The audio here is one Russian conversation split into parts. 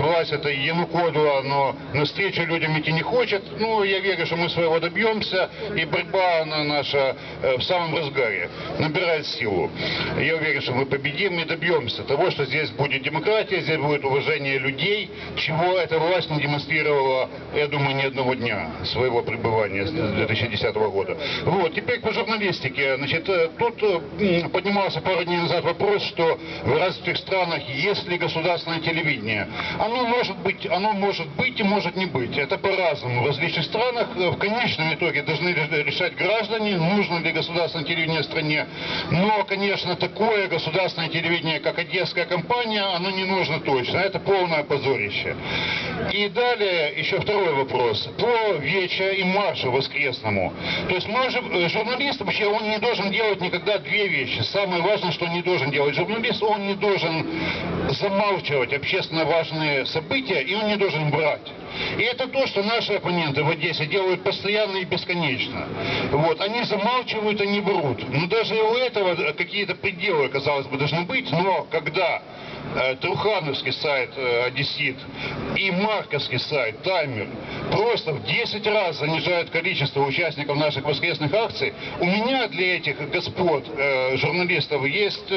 Власть это Януковича, но навстречу людям идти не хочет. Ну, я верю, что мы своего добьемся, и борьба она наша э, в самом разгаре, набирает силу. Я уверен, что мы победим и добьемся того, что здесь будет демократия, здесь будет уважение людей, чего эта власть не демонстрировала, я думаю, ни одного дня своего пребывания с 2010 года. Вот, теперь по журналистике. Значит, э, тут э, поднимался пару дней назад вопрос, что в развитых странах есть ли государственное телевидение. Оно может быть, оно может быть и может не быть. Это по-разному. В различных странах э, в конечном итоге должны ре- решать граждане, нужно ли государственное телевидение в стране. Но, конечно, такое государственное телевидение, как Одесская компания, оно не нужно точно. Это полное позорище. И далее еще второй вопрос. По вече и маршу воскресному. То есть мы же, э, журналист вообще, он не должен делать никогда две вещи. Самое важное, что он не должен делать журналист, он не должен замалчивать общественно важные события, и он не должен врать. И это то, что наши оппоненты в Одессе делают постоянно и бесконечно. Вот, они замалчивают, они врут. Но даже и у этого какие-то пределы, казалось бы, должны быть, но когда э, Трухановский сайт э, Одессит и Марковский сайт Таймер просто в 10 раз занижают количество участников наших воскресных акций, у меня для этих господ э, журналистов есть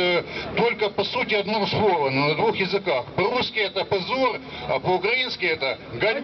только по сути одно слово, но на двух языках. По-русски это позор, а по-украински это